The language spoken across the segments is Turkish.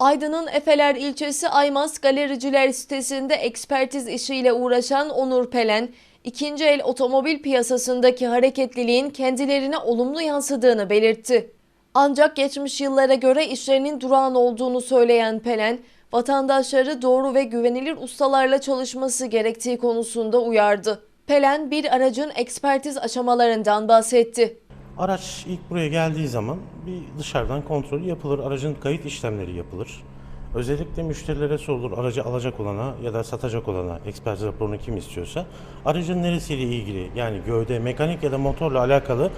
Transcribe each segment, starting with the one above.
Aydın'ın Efeler ilçesi Aymaz Galericiler sitesinde ekspertiz işiyle uğraşan Onur Pelen, ikinci el otomobil piyasasındaki hareketliliğin kendilerine olumlu yansıdığını belirtti. Ancak geçmiş yıllara göre işlerinin durağan olduğunu söyleyen Pelen, vatandaşları doğru ve güvenilir ustalarla çalışması gerektiği konusunda uyardı. Pelen bir aracın ekspertiz aşamalarından bahsetti. Araç ilk buraya geldiği zaman bir dışarıdan kontrolü yapılır, aracın kayıt işlemleri yapılır. Özellikle müşterilere sorulur, aracı alacak olana ya da satacak olana ekspertiz raporunu kim istiyorsa aracın neresiyle ilgili yani gövde, mekanik ya da motorla alakalı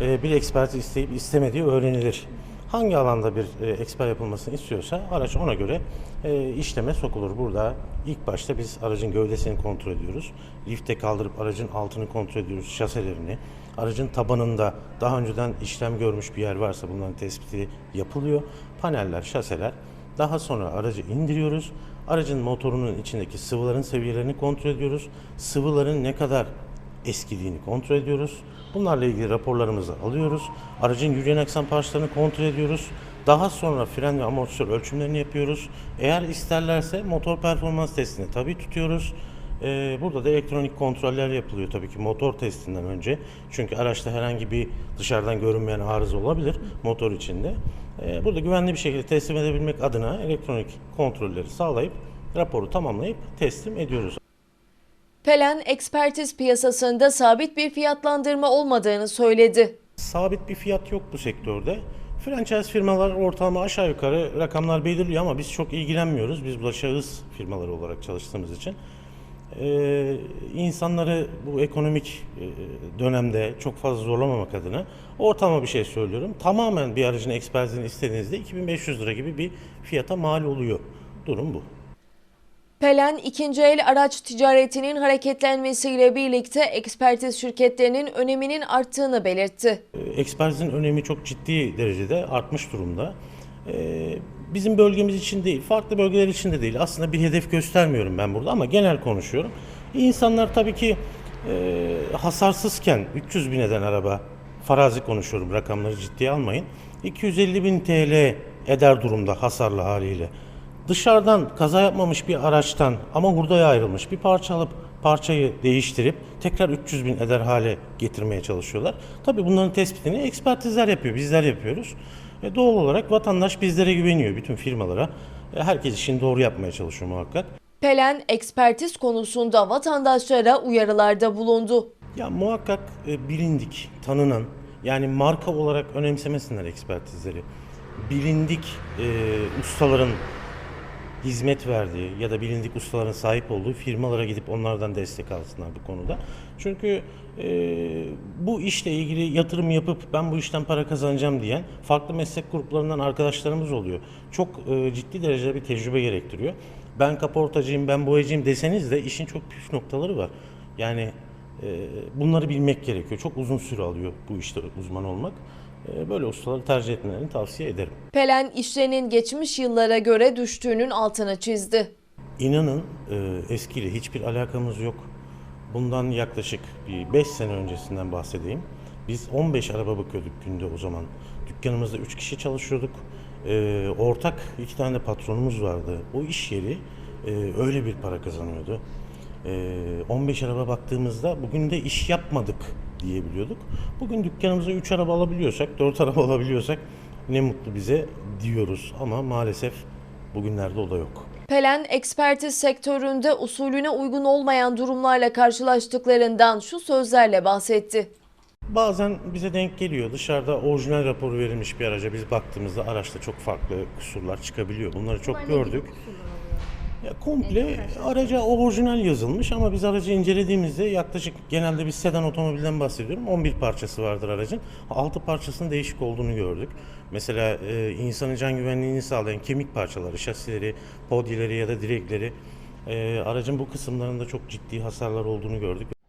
e, bir ekspertiz isteyip istemediği öğrenilir. Hangi alanda bir e, eksper yapılmasını istiyorsa araç ona göre e, işleme sokulur. Burada ilk başta biz aracın gövdesini kontrol ediyoruz. Lifte kaldırıp aracın altını kontrol ediyoruz, şaselerini. Aracın tabanında daha önceden işlem görmüş bir yer varsa bunların tespiti yapılıyor. Paneller, şaseler. Daha sonra aracı indiriyoruz. Aracın motorunun içindeki sıvıların seviyelerini kontrol ediyoruz. Sıvıların ne kadar eskidiğini kontrol ediyoruz. Bunlarla ilgili raporlarımızı alıyoruz. Aracın yürüyen aksam parçalarını kontrol ediyoruz. Daha sonra fren ve amortisör ölçümlerini yapıyoruz. Eğer isterlerse motor performans testini tabii tutuyoruz. Ee, burada da elektronik kontroller yapılıyor tabii ki motor testinden önce. Çünkü araçta herhangi bir dışarıdan görünmeyen arıza olabilir motor içinde. Ee, burada güvenli bir şekilde teslim edebilmek adına elektronik kontrolleri sağlayıp raporu tamamlayıp teslim ediyoruz. Pelen, ekspertiz piyasasında sabit bir fiyatlandırma olmadığını söyledi. Sabit bir fiyat yok bu sektörde. Franchise firmalar ortalama aşağı yukarı rakamlar belirliyor ama biz çok ilgilenmiyoruz. Biz burada şahıs firmaları olarak çalıştığımız için. Ee, insanları bu ekonomik e, dönemde çok fazla zorlamamak adına ortalama bir şey söylüyorum. Tamamen bir aracın ekspertizini istediğinizde 2500 lira gibi bir fiyata mal oluyor. Durum bu. Pelen, ikinci el araç ticaretinin hareketlenmesiyle birlikte ekspertiz şirketlerinin öneminin arttığını belirtti. Ekspertizin önemi çok ciddi derecede artmış durumda. Ee, Bizim bölgemiz için değil, farklı bölgeler için de değil. Aslında bir hedef göstermiyorum ben burada ama genel konuşuyorum. İnsanlar tabii ki e, hasarsızken 300 bin eden araba, farazi konuşuyorum rakamları ciddiye almayın. 250 bin TL eder durumda hasarlı haliyle. Dışarıdan kaza yapmamış bir araçtan ama hurdaya ayrılmış bir parça alıp parçayı değiştirip tekrar 300 bin eder hale getirmeye çalışıyorlar. Tabii bunların tespitini ekspertizler yapıyor, bizler yapıyoruz. E doğal olarak vatandaş bizlere güveniyor, bütün firmalara. E herkes işini doğru yapmaya çalışıyor muhakkak. Pelen, ekspertiz konusunda vatandaşlara uyarılarda bulundu. Ya muhakkak e, bilindik, tanınan, yani marka olarak önemsemesinler ekspertizleri. Bilindik e, ustaların hizmet verdiği ya da bilindik ustaların sahip olduğu firmalara gidip onlardan destek alsınlar bu konuda. Çünkü e, bu işle ilgili yatırım yapıp ben bu işten para kazanacağım diyen farklı meslek gruplarından arkadaşlarımız oluyor. Çok e, ciddi derecede bir tecrübe gerektiriyor. Ben kaportacıyım, ben boyacıyım deseniz de işin çok püf noktaları var. Yani e, bunları bilmek gerekiyor. Çok uzun süre alıyor bu işte uzman olmak. E, böyle ustaları tercih etmelerini tavsiye ederim. Pelen, işlerinin geçmiş yıllara göre düştüğünün altını çizdi. İnanın e, eskiyle hiçbir alakamız yok. Bundan yaklaşık bir 5 sene öncesinden bahsedeyim. Biz 15 araba bakıyorduk günde o zaman. Dükkanımızda 3 kişi çalışıyorduk. E, ortak iki tane patronumuz vardı. O iş yeri e, öyle bir para kazanıyordu. E, 15 araba baktığımızda bugün de iş yapmadık diyebiliyorduk. Bugün dükkanımıza 3 araba alabiliyorsak, 4 araba alabiliyorsak ne mutlu bize diyoruz. Ama maalesef bugünlerde o da yok. Pelen, ekspertiz sektöründe usulüne uygun olmayan durumlarla karşılaştıklarından şu sözlerle bahsetti. Bazen bize denk geliyor. Dışarıda orijinal raporu verilmiş bir araca biz baktığımızda araçta çok farklı kusurlar çıkabiliyor. Bunları çok gördük. Ya komple araca orijinal yazılmış ama biz aracı incelediğimizde yaklaşık genelde bir sedan otomobilden bahsediyorum. 11 parçası vardır aracın. 6 parçasının değişik olduğunu gördük. Mesela e, insanın can güvenliğini sağlayan kemik parçaları, şasileri, podyeleri ya da direkleri e, aracın bu kısımlarında çok ciddi hasarlar olduğunu gördük.